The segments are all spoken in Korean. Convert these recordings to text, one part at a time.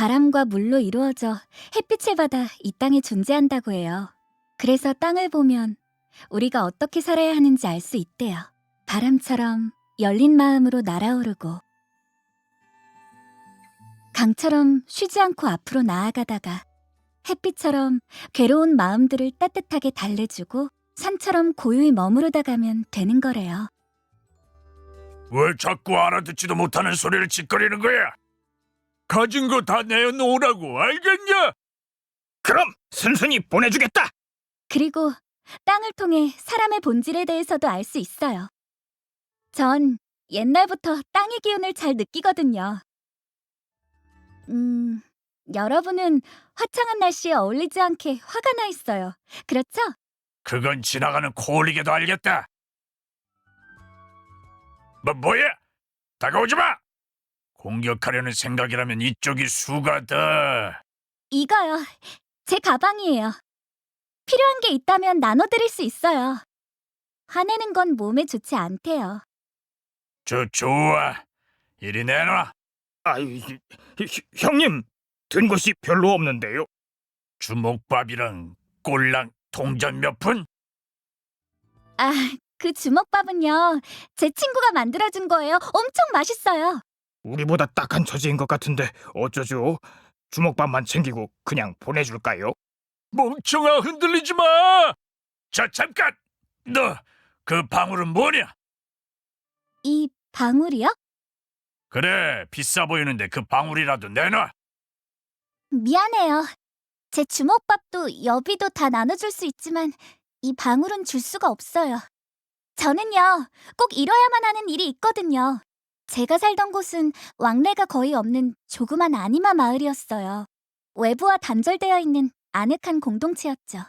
바람과 물로 이루어져 햇빛을 받아 이 땅에 존재한다고 해요. 그래서 땅을 보면 우리가 어떻게 살아야 하는지 알 수 있대요. 바람처럼 열린 마음으로 날아오르고 강처럼 쉬지 않고 앞으로 나아가다가 햇빛처럼 괴로운 마음들을 따뜻하게 달래주고 산처럼 고요히 머무르다 가면 되는 거래요. 왜 자꾸 알아듣지도 못하는 소리를 짓거리는 거야? 가진 거 다 내놓으라고 알겠냐? 그럼 순순히 보내주겠다. 그리고 땅을 통해 사람의 본질에 대해서도 알 수 있어요. 전 옛날부터 땅의 기운을 잘 느끼거든요. 음, 여러분은 화창한 날씨에 어울리지 않게 화가 나 있어요. 그렇죠? 그건 지나가는 코올리게도 알겠다. 뭐 뭐야? 다가오지 마. 공격하려는 생각이라면 이쪽이 수가 더. 이거요. 제 가방이에요. 필요한 게 있다면 나눠드릴 수 있어요. 화내는 건 몸에 좋지 않대요. 저 좋아. 이리 내놔. 아이, 형님, 든 것이 별로 없는데요. 주먹밥이랑 꼴랑 동전 몇 푼? 아, 그 주먹밥은요. 제 친구가 만들어준 거예요. 엄청 맛있어요. 우리보다 딱한 처지인 것 같은데 어쩌죠? 주먹밥만 챙기고 그냥 보내줄까요? 멍청아 흔들리지 마. 자 잠깐. 너 그 방울은 뭐냐? 이 방울이요? 그래 비싸 보이는데 그 방울이라도 내놔. 미안해요. 제 주먹밥도 여비도 다 나눠줄 수 있지만 이 방울은 줄 수가 없어요. 저는요, 꼭 이뤄야만 하는 일이 있거든요. 제가 살던 곳은 왕래가 거의 없는 조그만 아니마 마을이었어요. 외부와 단절되어 있는 아늑한 공동체였죠.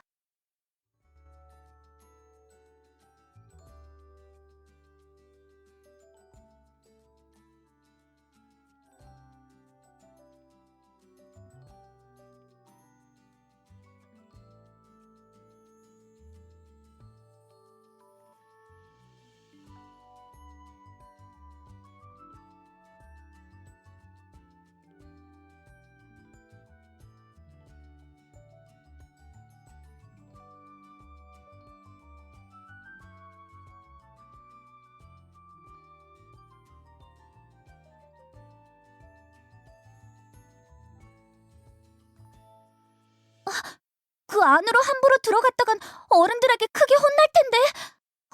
그 안으로 함부로 들어갔다간 어른들에게 크게 혼날 텐데.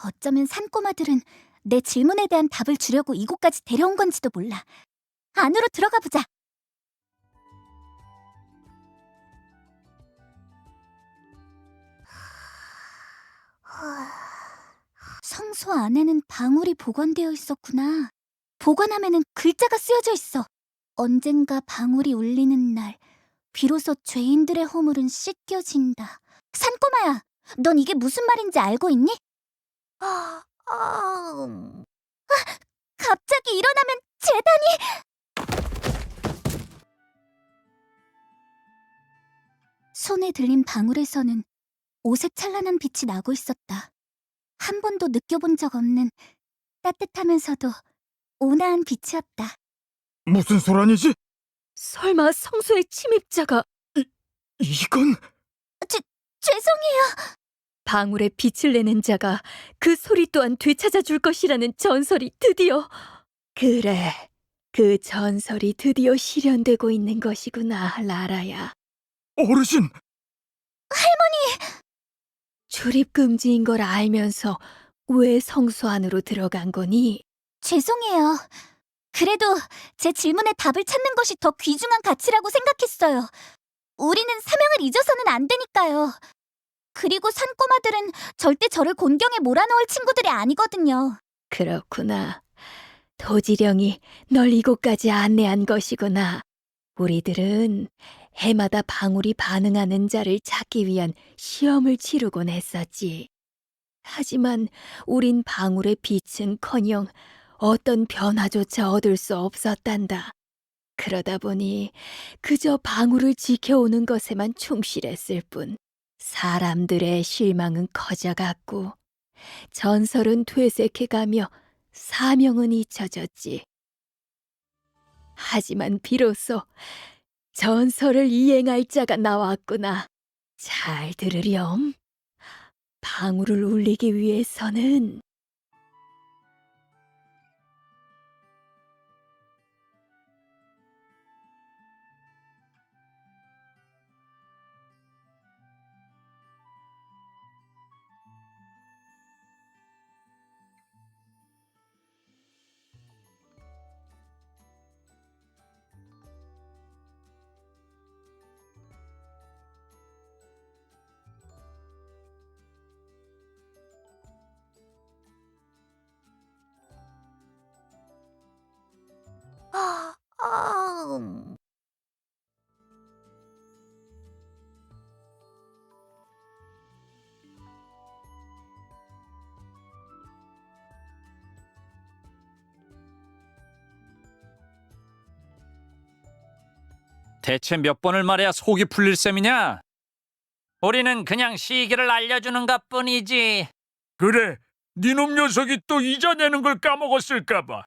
어쩌면 산꼬마들은 내 질문에 대한 답을 주려고 이곳까지 데려온 건지도 몰라. 안으로 들어가 보자. 성소 안에는 방울이 보관되어 있었구나. 보관함에는 글자가 쓰여져 있어. 언젠가 방울이 울리는 날, 비로소 죄인들의 허물은 씻겨진다. 산꼬마야, 넌 이게 무슨 말인지 알고 있니? 아, 아, 갑자기 일어나면 재단이! 손에 들린 방울에서는 오색 찬란한 빛이 나고 있었다. 한 번도 느껴본 적 없는 따뜻하면서도 온화한 빛이었다. 무슨 소란이지? 설마 성소의 침입자가 이건 죄송해요. 방울에 빛을 내는 자가 그 소리 또한 되찾아 줄 것이라는 전설이 드디어 그래 그 전설이 드디어 실현되고 있는 것이구나 라라야 어르신. 출입 금지인 걸 알면서 왜 성소 안으로 들어간 거니? 죄송해요. 그래도 제 질문에 답을 찾는 것이 더 귀중한 가치라고 생각했어요. 우리는 사명을 잊어서는 안 되니까요. 그리고 산꼬마들은 절대 저를 곤경에 몰아넣을 친구들이 아니거든요. 그렇구나. 도지령이 널 이곳까지 안내한 것이구나. 우리들은 해마다 방울이 반응하는 자를 찾기 위한 시험을 치르곤 했었지. 하지만 우린 방울의 빛은커녕 어떤 변화조차 얻을 수 없었단다. 그러다 보니 그저 방울을 지켜오는 것에만 충실했을 뿐 사람들의 실망은 커져갔고 전설은 퇴색해가며 사명은 잊혀졌지. 하지만 비로소 전설을 이행할 자가 나왔구나. 잘 들으렴. 방울을 울리기 위해서는 대체 몇 번을 말해야 속이 풀릴 셈이냐? 우리는 그냥 시기를 알려주는 것 뿐이지. 그래, 니놈 녀석이 또 이자 내는 걸 까먹었을까봐.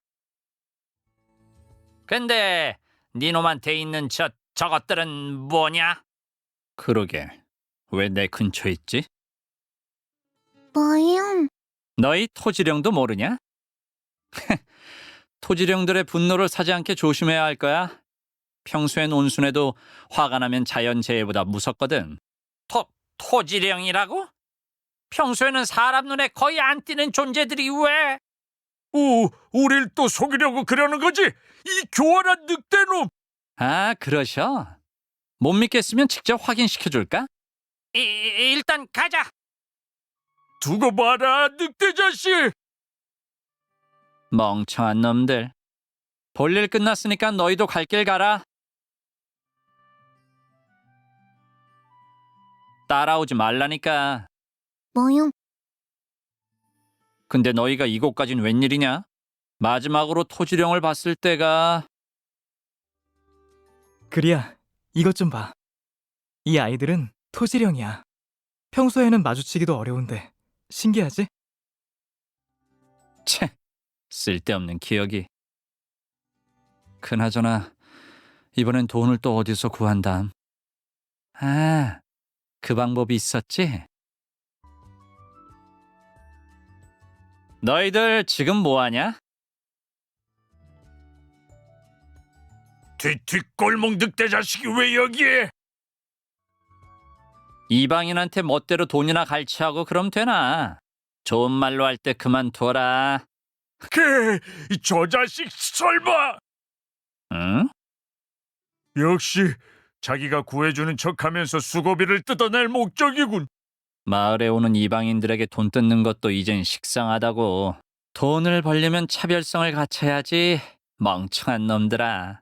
근데 니놈한테 있는 저 저것들은 뭐냐? 그러게 왜 내 근처에 있지? 뭐요? 너희 토지령도 모르냐? 토지령들의 분노를 사지 않게 조심해야 할 거야. 평소엔 온순해도 화가 나면 자연재해보다 무섭거든. 토 토지령이라고? 평소에는 사람 눈에 거의 안 띄는 존재들이 왜? 오, 우릴 또 속이려고 그러는 거지? 이 교활한 늑대놈! 아, 그러셔? 못 믿겠으면 직접 확인시켜 줄까? 이, 일단 가자. 두고 봐라, 늑대 자식! 멍청한 놈들. 볼일 끝났으니까 너희도 갈 길 가라. 따라오지 말라니까. 뭐요? 근데 너희가 이곳까진 웬일이냐? 마지막으로 토지령을 봤을 때가 그리야, 이것 좀 봐. 이 아이들은 토지령이야. 평소에는 마주치기도 어려운데 신기하지? 채 쓸데없는 기억이. 그나저나 이번엔 돈을 또 어디서 구한담? 아, 그 방법이 있었지? 너희들 지금 뭐하냐? 뒤뒤 꼴목 늑대 자식이 왜 여기에? 이방인한테 멋대로 돈이나 갈취하고 그럼 되나? 좋은 말로 할 때 그만둬라. 그, 저 자식 설마! 응? 역시 자기가 구해주는 척하면서 수고비를 뜯어낼 목적이군. 마을에 오는 이방인들에게 돈 뜯는 것도 이젠 식상하다고. 돈을 벌려면 차별성을 갖춰야지. 멍청한 놈들아.